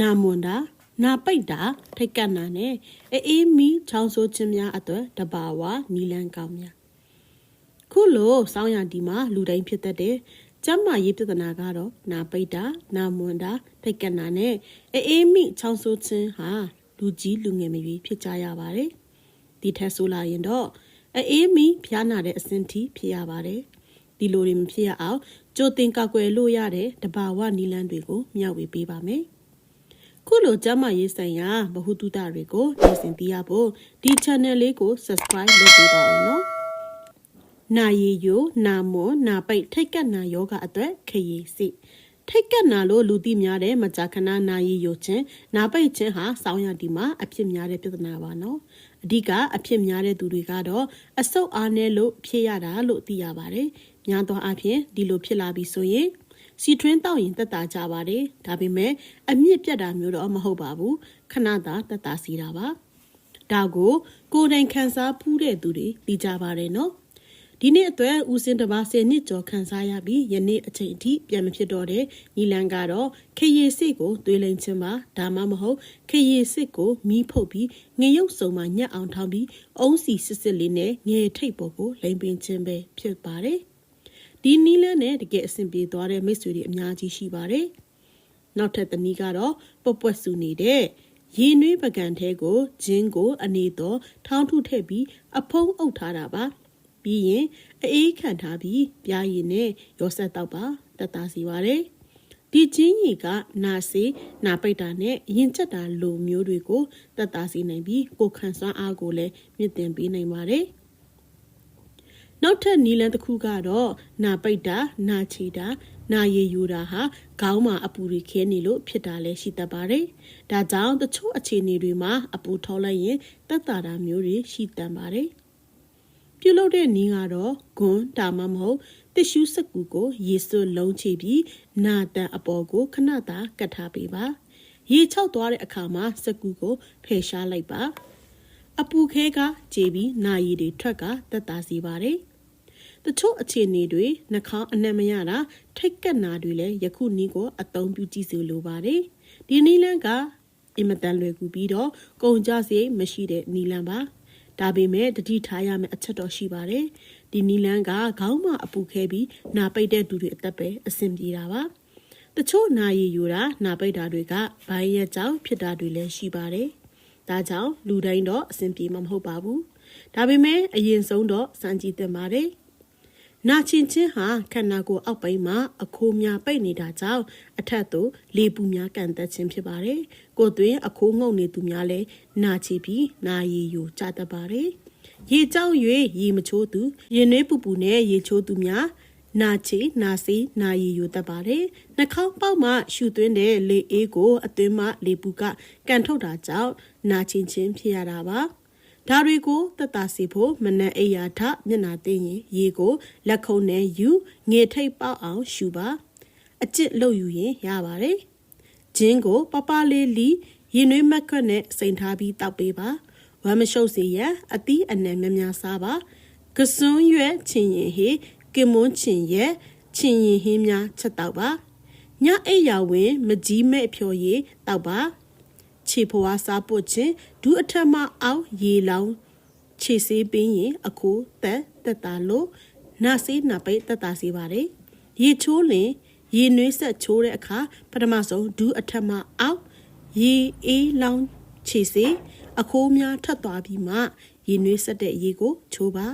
နာမွန်တာနာပိတ်တာထိတ်ကပ်နာနဲ့အေးမီချောင်းဆိုးခြင်းများအတွက်တဘာဝနီလန်းကောင်းများခုလိုစောင်းရဒီမှာလူတိုင်းဖြစ်တတ်တဲ့ကျမ်းမာရေးပြဿနာကတော့နာပိတ်တာနာမွန်တာထိတ်ကပ်နာနဲ့အေးမီချောင်းဆိုးခြင်းဟာလူကြီးလူငယ်မရွေးဖြစ်ကြရပါတယ်ဒီထက်ဆိုလာရင်တော့အေးမီဖျားနာတဲ့အဆင့်ထိဖြစ်ရပါတယ်ဒီလိုတွေမဖြစ်ရအောင်ကြိုတင်ကောက်ွယ်လို့ရတဲ့တဘာဝနီလန်းတွေကိုမျှဝေပေးပါမယ် ခုလိုကျမရေးဆိုင်ရာဗဟုသုတတွေကိုနိုင်စင်သိရဖို့ဒီ channel လေးကို subscribe လုပ်ပေးပါဦးနော်။နာရီယိုနာမွန်နာပိတ်ထိတ်ကပ်နာယောဂအတွက်ခရီးစီထိတ်ကပ်နာလို့လူသိများတဲ့မကြာခဏနာရီယိုခြင်းနာပိတ်ခြင်းဟာစောင်းရဒီမှာအဖြစ်များတဲ့ပြဿနာပါနော်။အဓိကအဖြစ်များတဲ့သူတွေကတော့အဆုတ်အားနည်းလို့ဖြစ်ရတာလို့သိရပါတယ်။များသောအားဖြင့်ဒီလိုဖြစ်လာပြီဆိုရင် စီထွင်းတောက်ရင်တက်တာကြပါတယ်ဒါပေမဲ့အမြင့်ပြတ်တာမျိုးတော့မဟုတ်ပါဘူးခဏသာတက်တာစီတာပါဒါကိုကိုယ်တိုင်ခန်းစားဖူးတဲ့သူတွေသိကြပါတယ်နော်ဒီနေ့အတွက်ဦးစင်းတပါး10နှစ်ကျော်ခန်းစားရပြီးယနေ့အချိန်အထိပြန်မဖြစ်တော့တဲ့နီလန်ကတော့ခရီစစ်ကိုသွေးလိမ်ခြင်းပါဒါမှမဟုတ်ခရီစစ်ကိုမီးဖုတ်ပြီးငရုတ်စုံမှညက်အောင်ထောင်းပြီးအုံးစီစစ်စစ်လေးနဲ့ငယ်ထိတ်ပေါ်ကိုလိမ်ပင်ခြင်းပဲဖြစ်ပါတယ် ဒီနီးလန်းနဲ့တကယ်အဆင်ပြေသွားတဲ့မိတ်ဆွေတွေအများကြီးရှိပါတယ်။နောက်ထပ်တနည်းကတော့ပွက်ပွက်စုနေတဲ့ရေနွေးပကံထဲကိုဂျင်းကို အနေတော့ထောင်းထုထည့်ပြီးအဖုံးအုပ်ထားတာပါ။ပြီးရင်အေးခံထားပြီးပြားရည်နဲ့ရောဆက်တော့ပါတက်တာစီပါတယ်။ဒီချင်းရီကနာစေးနာပိတ်တာနဲ့ရင်ချက်တာလိုမျိုးတွေကိုတက်တာစီနိုင်ပြီးကိုခန့်စွမ်းအားကိုလည်းမြင့်တင်ပေးနိုင်ပါတယ်။ နောက်ထပ်နီလန်တစ်ခုကတော့နာပိတ်တာနာချီတာနာရည်ယူတာဟာခေါင်းမှာအပူတွေခဲနေလို့ဖြစ်တာလည်းရှိတတ်ပါတယ်။ဒါကြောင့်တချို့အခြေအနေတွေမှာအပူထောလိုက်ရင်တက်တာတာမျိုးတွေရှိတတ်ပါတယ်။ပြုလုပ်တဲ့နီးကတော့ဂွန်းဒါမှမဟုတ်တ िश ူးစကူကိုရေစွလုံးချပြီးနာတန်အပေါ်ကိုခဏတာကတ်ထားပေးပါ။ရေချောက်သွားတဲ့အခါမှာစကူကိုဖယ်ရှားလိုက်ပါ။အပူခဲကကြေပြီးနာရီတွေထွက်ကတက်တာစီပါတယ်။ တချို့အခြေအနေတွေနှာခေါင်းအနံ့မရတာထိတ်ကက်နာတွေလည်းယခုနီးကိုအသုံးပြုကြည့်စီလိုပါတယ်ဒီနီလန်းကအင်မတန်လွယ်ကူပြီးတော့ကုန်ကြစရိတ်မရှိတဲ့နီလန်းပါဒါပေမဲ့တတိထားရမယ့်အချက်တော့ရှိပါတယ်ဒီနီလန်းကခေါင်းမအပူခဲပြီးနာပိတ်တဲ့သူတွေအသက်ပဲအဆင်ပြေတာပါတချို့နာရီယူတာနာပိတ်တာတွေကဘိုင်းရဲ့ကြောင့်ဖြစ်တာတွေလည်းရှိပါတယ်ဒါကြောင့်လူတိုင်းတော့အဆင်ပြေမှာမဟုတ်ပါဘူးဒါပေမဲ့အရင်ဆုံးတော့စမ်းကြည့်သင့်ပါတယ် နာကျင်ချင်းဟာခန္ဓာကိုယ်အောက်ပိုင်းမှာအခိုးများပိတ်နေတာကြောင့်အထက်သို့လေပူများကန်သက်ခြင်းဖြစ်ပါတယ်။ကိုယ်တွင်အခိုးငုံနေသူများလည်းနာချီပြီးနာရည်ယူကြတတ်ပါတယ်။ရေကြောက်၍ရေမချိုးသူရင်နှွေးပူပူနဲ့ရေချိုးသူများနာချီနာစီနာရည်ယူတတ်ပါတယ်။နှာခေါင်းပေါက်မှရှူသွင်းတဲ့လေအေးကိုအသွင်းမှလေပူကကန်ထုတ်တာကြောင့်နာကျင်ခြင်းဖြစ်ရတာပါ။ ဒါတွေကိုတက်တာစီဖို့မနက်အိယာထမျက်နာသိရင်ရေကိုလက်ခုံနဲ့ယူငေထိတ်ပေါက်အောင်ရှူပါအကျစ်လုပ်ယူရင်ရပါတယ်ဂျင်းကိုပပလေးလီရင်နွေးမက်ခွက်နဲ့စိန်ထားပြီးတောက်ပေးပါဝမ်းမရှုပ်စေရန်အသီးအနှံများများစားပါကစွန်းရွက်ချင်ရင်ဟေကင်မွန်းချင်ရဲ့ချင်ရင်ဟင်းများချက်တောက်ပါညအိယာဝင်မကြီးမဲ့ဖြော်ရည်တောက်ပါ ခြေဖွားစားပုတ်ခြင်းဒူးအထက်မှအောက်ရေလောင်းခြေဆေးပင်းရင်အခိုးတက်တက်တာလို့နဆေးနပိတ်တက်တာစီပါတယ်ရေချိုးလင်ရေနွေးဆက်ချိုးတဲ့အခါပထမဆုံးဒူးအထက်မှအောက်ရေအေးလောင်းခြေစေးအခိုးများထပ်သွားပြီးမှရေနွေးဆက်တဲ့ရေကိုချိုးပါ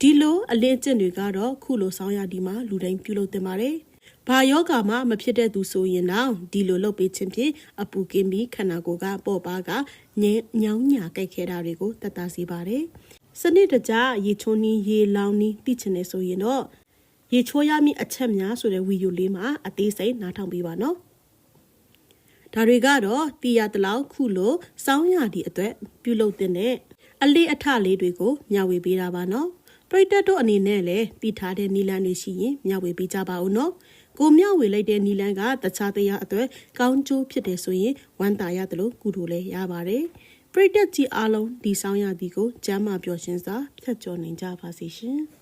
ဒီလိုအလင်းကျင့်တွေကတော့ခုလိုဆောင်းရဒီမှာလူတိုင်းပြုလုပ်တင်ပါတယ် ဘာယောဂါမှမဖြစ်တဲ့သူဆိုရင်တော့ဒီလိုလုပ်ပေးခြင်းဖြင့်အပူကင်းပြီးခန္ဓာကိုယ်ကပေါ့ပါကငင်းညောင်းညာကြိုက်ခဲတာတွေကိုတတ်တာစေပါတယ်။စနစ်တကျရေချိုးနီးရေလောင်းနီးသိချင်နေဆိုရင်တော့ရေချိုးရမည့်အချက်များဆိုတဲ့ဗီဒီယိုလေးမှာအသေးစိတ်နားထောင်ပေးပါနော်။ဒါတွေကတော့တီးရတလောက်ခုလိုစောင်းရသည့်အတွက်ပြုလုပ်တဲ့အလေးအထလေးတွေကိုမျှဝေပေးတာပါနော်။ပရိသတ်တို့အနေနဲ့လည်းတည်ထားတဲ့နီလန်းတွေရှိရင်မျှဝေပေးကြပါဦးနော်။ ကိုမြောက်ဝေလိုက်တဲ့နီလန်းကတခြားတရားအတွက်ကောင်းကျိုးဖြစ်တယ်ဆိုရင်ဝမ်းသာရတယ်လို့ကုသိုလ်လည်းရပါတယ်ပရိသတ်ကြီးအားလုံးဒီဆောင်ရသည်ကိုကျမ်းမာပျော်ရွှင်စွာဖြတ်ကျော်နိုင်ကြပါစေရှင်။